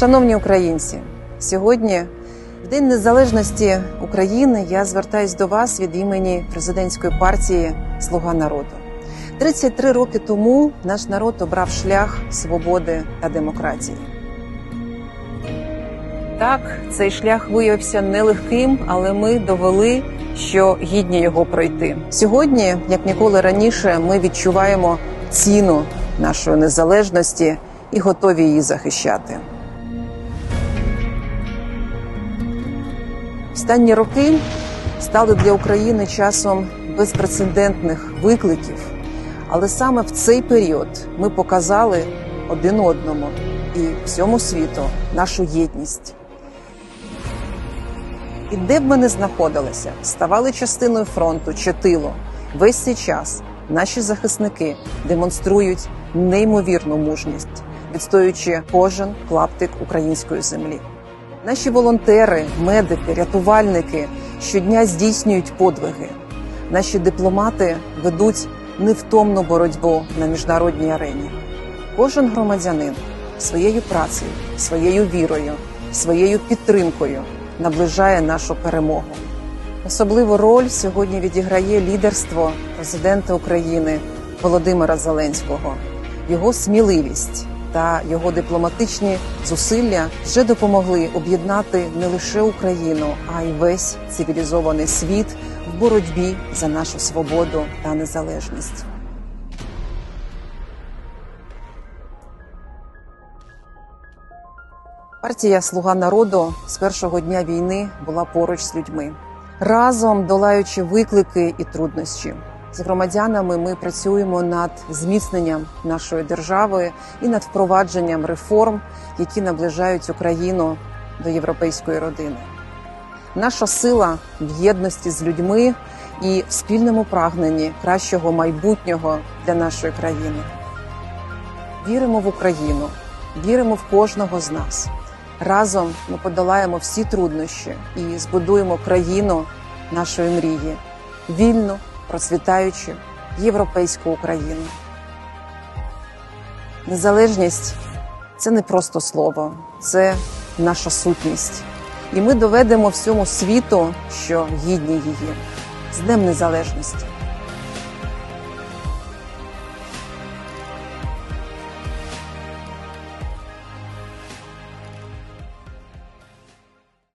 Шановні українці, сьогодні, в День Незалежності України, я звертаюсь до вас від імені президентської партії Слуга народу. 33 роки тому наш народ обрав шлях свободи та демократії. Так, цей шлях виявився нелегким, але ми довели, що гідні його пройти. Сьогодні, як ніколи раніше, ми відчуваємо ціну нашої незалежності і готові її захищати. Останні роки стали для України часом безпрецедентних викликів, але саме в цей період ми показали один одному і всьому світу нашу єдність. І де б ми не знаходилися, ставали частиною фронту чи тилу, весь цей час наші захисники демонструють неймовірну мужність, відстоюючи кожен клаптик української землі. Наші волонтери, медики, рятувальники щодня здійснюють подвиги. Наші дипломати ведуть невтомну боротьбу на міжнародній арені. Кожен громадянин своєю працею, своєю вірою, своєю підтримкою наближає нашу перемогу. Особливу роль сьогодні відіграє лідерство президента України Володимира Зеленського, його сміливість та його дипломатичні зусилля вже допомогли об'єднати не лише Україну, а й весь цивілізований світ в боротьбі за нашу свободу та незалежність. Партія Слуга народу з першого дня війни була поруч з людьми, разом долаючи виклики і труднощі. З громадянами ми працюємо над зміцненням нашої держави і над впровадженням реформ, які наближають Україну до європейської родини. Наша сила в єдності з людьми і в спільному прагненні кращого майбутнього для нашої країни. Віримо в Україну, віримо в кожного з нас. Разом ми подолаємо всі труднощі і збудуємо країну нашої мрії, вільну, процвітаючу європейську Україну. Незалежність це не просто слово, це наша сутність. І ми доведемо всьому світу, що гідні її з Днем Незалежності.